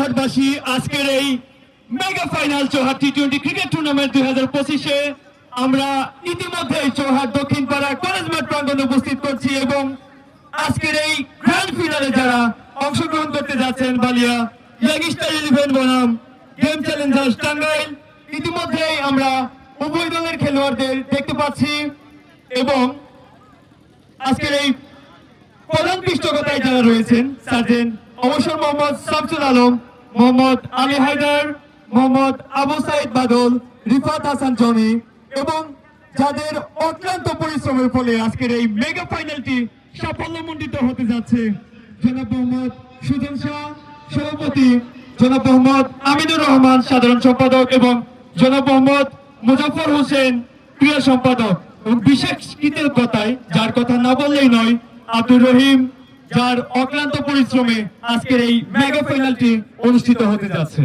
চৌহাটবাসী, আজকের এই mega final Chauhat T twenty cricket tournament দুই হাজার পঁচিশে আমরা ইতিমধ্যে চৌহাট দক্ষিণ পাড়া কলেজ মাঠ প্রাঙ্গণে উপস্থিত করছি এবং আজকের এই গ্র্যান্ড ফিনালে যারা অংশগ্রহণ করতে যাচ্ছেন, বালিয়া ইয়াগিস্টার ইলেভেন বনাম গেম চ্যালেঞ্জার্স টাঙ্গাইল, ইতিমধ্যেই আমরা উভয় দলের খেলোয়াড়দের দেখতে পাচ্ছি এবং আজকের এই প্রধান পৃষ্ঠপোষকতায় যারা রয়েছেন, সার্জেন্ট অবসর মোহাম্মদ শামসুল আলম মোহাম্মদ আলী হায়দার, মোহাম্মদ আবু সাইদ বাদল, রিফাত হাসান জমি এবং যাদের অক্লান্ত পরিশ্রমের ফলে আজকের এই মেগা ফাইনালটি সাফল্যমণ্ডিত হতে যাচ্ছে। জনাব মোহাম্মদ সুজন শাহ, সভাপতি। জনাব মোহাম্মদ আমিনুর রহমান, সাধারণ সম্পাদক এবং জনাব মোহাম্মদ মুজাফর হোসেন, প্রিয় সম্পাদক। এবং বিশেষ কৃতজ্ঞতায়, যার কথা না বললেই নয়, আব্দুর রহিম যার অক্লান্ত পরিশ্রমে আজকের এই মেগা ফাইনালটি অনুষ্ঠিত হতে যাচ্ছে।